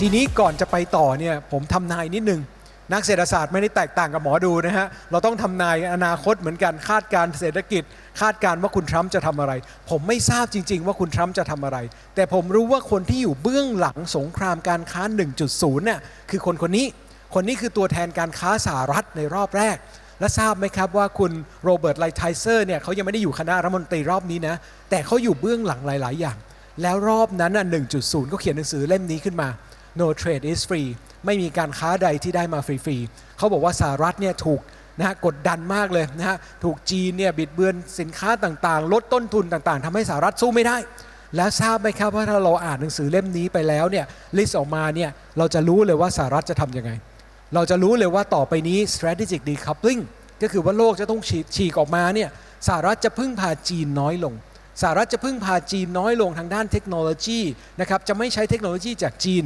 ทีนี้ก่อนจะไปต่อเนี่ยผมทำนายนิดนึง นักเศรษฐศาสตร์ไม่ได้แตกต่างกับหมอดูนะฮะ เราต้องทำนายอนาคตเหมือนกันคาดการเศรษฐกิจ คาดการว่าคุณทรัมป์จะทำอะไร ผมไม่ทราบจริง ๆ ว่าคุณทรัมป์จะทำอะไร แต่ผมรู้ว่าคนที่อยู่เบื้องหลังสงครามการค้า 1.0เนี่ยคือคนคนนี้ คนนี้คือตัวแทนการค้าสหรัฐในรอบแรกและทราบไหมครับว่าคุณโรเบิร์ตไลไทเซอร์เนี่ยเขายังไม่ได้อยู่คณะรัฐมนตรีรอบนี้นะ แต่เขาอยู่เบื้องหลังหลาย ๆ อย่าง แล้วรอบนั้นน่ะ1.0 ก็เขียนหนังสือเล่มนี้ขึ้นมา no trade is free ไม่มีการค้าใดที่ได้มาฟรีๆเขาบอกว่าสหรัฐเนี่ยถูกนะฮะกดดันมากเลยนะฮะถูกจีนเนี่ยบิดเบือนสินค้าต่างๆ ลดต้นทุนต่างๆทำให้สหรัฐสู้ไม่ได้ แล้วทราบไหมครับว่าถ้าเราอ่านหนังสือเล่มนี้ไปแล้วเนี่ยลิสต์ออกมาเนี่ยเราจะรู้เลยว่าสหรัฐจะทำยังไง เราจะรู้เลยว่าต่อไปนี้ strategic decoupling ก็คือว่าโลกจะต้องฉีกฉีกออกมาเนี่ยสหรัฐจะพึ่งพาจีนน้อยลงสหรัฐจะพึ่งพาจีนน้อยลงทางด้านเทคโนโลยีนะครับจะไม่ใช้เทคโนโลยีจากจีน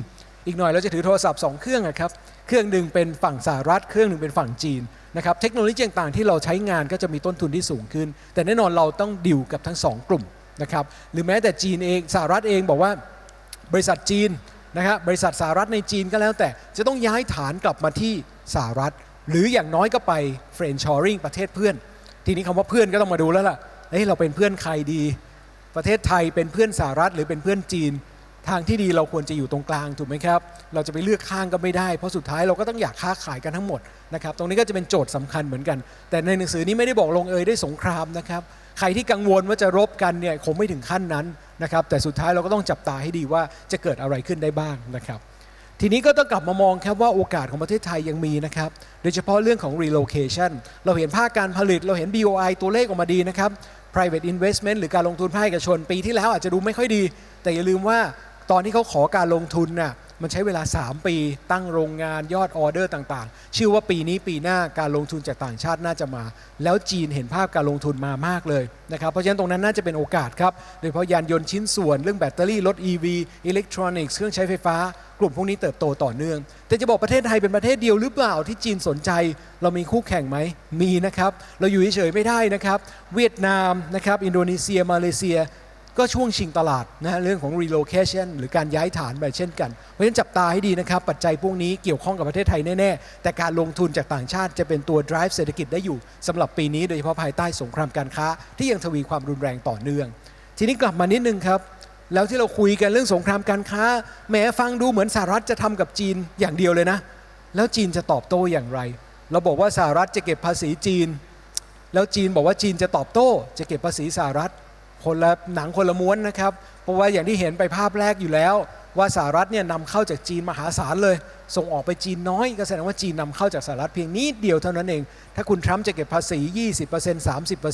อีกหน่อยเราจะถือโทรศัพท์2เครื่องนะครับ เครื่องหนึ่งเป็นฝั่งสหรัฐ เครื่องหนึ่งเป็นฝั่งจีนนะครับ เทคโนโลยีต่างๆที่เราใช้งานก็จะมีต้นทุนที่สูงขึ้น แต่แน่นอนเราต้องดิวกับทั้งสองกลุ่มนะครับ หรือแม้แต่จีนเองสหรัฐเองบอกว่าบริษัทจีนนะครับบริษัทสหรัฐในจีนก็แล้วแต่จะต้องย้ายฐานกลับมาที่สหรัฐ หรืออย่างน้อยก็ไปเฟรนช์ชอริงประเทศเพื่อน ทีนี้คำว่าเพื่อนก็ต้องมาดูแล้วล่ะเอ้ยเราเป็นเพื่อนใครดี ประเทศไทยเป็นเพื่อนสหรัฐหรือเป็นเพื่อนจีน ทางที่ดีเราควรจะอยู่ตรงกลางถูกไหมครับ เราจะไปเลือกข้างก็ไม่ได้ เพราะสุดท้ายเราก็ต้องอยากค้าขายกันทั้งหมดนะครับ ตรงนี้ก็จะเป็นโจทย์สำคัญเหมือนกัน แต่ในหนังสือนี้ไม่ได้บอกลงเอยได้สงครามนะครับ ใครที่กังวลว่าจะรบกันเนี่ยคงไม่ถึงขั้นนั้นนะครับ แต่สุดท้ายเราก็ต้องจับตาให้ดีว่าจะเกิดอะไรขึ้นได้บ้างนะครับทีนี้ก็ต้องกลับมามองครับว่าโอกาสของประเทศไทยยังมีนะครับ โดยเฉพาะเรื่องของ relocation เราเห็นภาคการผลิต เราเห็น BOI ตัวเลขออกมาดีนะครับ private investment หรือการลงทุนภาคเอกชน ปีที่แล้วอาจจะดูไม่ค่อยดี แต่อย่าลืมว่า ตอนที่เขาขอการลงทุนน่ะมันใช้เวลา 3 ปี ตั้งโรงงานยอดออเดอร์ต่างๆ ชื่อว่าปีนี้ปีหน้าการลงทุนจากต่างชาติน่าจะมา แล้วจีนเห็นภาพการลงทุนมามากเลยนะครับ เพราะฉะนั้นตรงนั้นน่าจะเป็นโอกาสครับ โดยเฉพาะยานยนต์ชิ้นส่วนเรื่องแบตเตอรี่รถ EV อิเล็กทรอนิกส์เครื่องใช้ไฟฟ้ากลุ่มพวกนี้เติบโตต่อเนื่อง แต่จะบอกประเทศไทยเป็นประเทศเดียวหรือเปล่าที่จีนสนใจ เรามีคู่แข่งไหม มีนะครับ เราอยู่เฉยๆไม่ได้นะครับ เวียดนามนะครับ อินโดนีเซีย มาเลเซีย ก็ช่วงชิงตลาดนะฮะเรื่องของ relocation หรือการย้ายฐานไปเช่นกันเพราะฉะนั้นจับตาให้ดีนะครับ ปัจจัยพวกนี้เกี่ยวข้องกับประเทศไทยแน่ ๆ แต่การลงทุนจากต่างชาติจะเป็นตัว drive เศรษฐกิจได้อยู่สำหรับปีนี้โดยเฉพาะภายใต้สงครามการค้า ที่ยังทวีความรุนแรงต่อเนื่อง ทีนี้กลับมานิดนึงครับ แล้วที่เราคุยกันเรื่องสงครามการค้าแหมฟังดูเหมือนสหรัฐจะทำกับจีนอย่างเดียวเลยนะ แล้วจีนจะตอบโต้อย่างไร เราบอกว่าสหรัฐจะเก็บภาษีจีน แล้วจีนบอกว่าจีนจะตอบโต้ จะเก็บภาษีสหรัฐ คนละหนังคนละม้วนนะครับ เพราะว่าอย่างที่เห็นไปภาพแรกอยู่แล้ว ว่าสหรัฐเนี่ยนำเข้าจากจีนมหาศาลเลย ส่งออกไปจีนน้อย ก็แสดงว่าจีนนำเข้าจากสหรัฐเพียงนิดเดียวเท่านั้นเอง ถ้าคุณทรัมป์จะเก็บภาษี 20%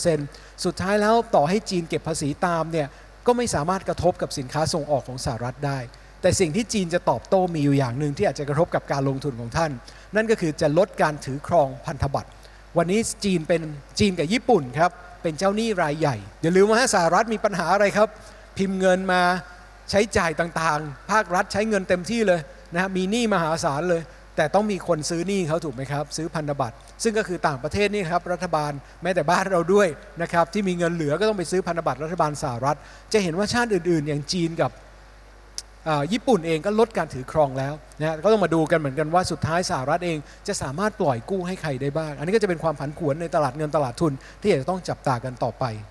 30%สุดท้ายแล้วต่อให้จีนเก็บภาษีตามเนี่ยก็ไม่สามารถกระทบกับสินค้าส่งออกของสหรัฐได้ แต่สิ่งที่จีนจะตอบโต้มีอยู่อย่างหนึ่งที่อาจจะกระทบกับการลงทุนของท่าน นั่นก็คือจะลดการถือครองพันธบัตรวันนี้จีนเป็นจีนกับญี่ปุ่นครับ เป็นเจ้าหนี้รายใหญ่ อย่าลืมว่าสหรัฐมีปัญหาอะไรครับ พิมพ์เงินมาใช้จ่ายต่างๆ ภาครัฐใช้เงินเต็มที่เลยนะฮะมีหนี้มหาศาลเลย แต่ต้องมีคนซื้อหนี้เขาถูกไหมครับ ซื้อพันธบัตรซึ่งก็คือต่างประเทศนี่ครับรัฐบาลแม้แต่บ้านเราด้วยนะครับที่มีเงินเหลือก็ต้องไปซื้อพันธบัตรรัฐบาลสหรัฐ จะเห็นว่าชาติอื่น ๆ อย่างจีนกับ ญี่ปุ่นเองก็ลดการถือครองแล้วนะฮะก็ต้องมาดูกันเหมือนกันว่าสุดท้ายสหรัฐเองจะสามารถปล่อยกู้ให้ใครได้บ้าง อันนี้ก็จะเป็นความผันผวนในตลาดเงินตลาดทุนที่จะต้องจับตากันต่อไป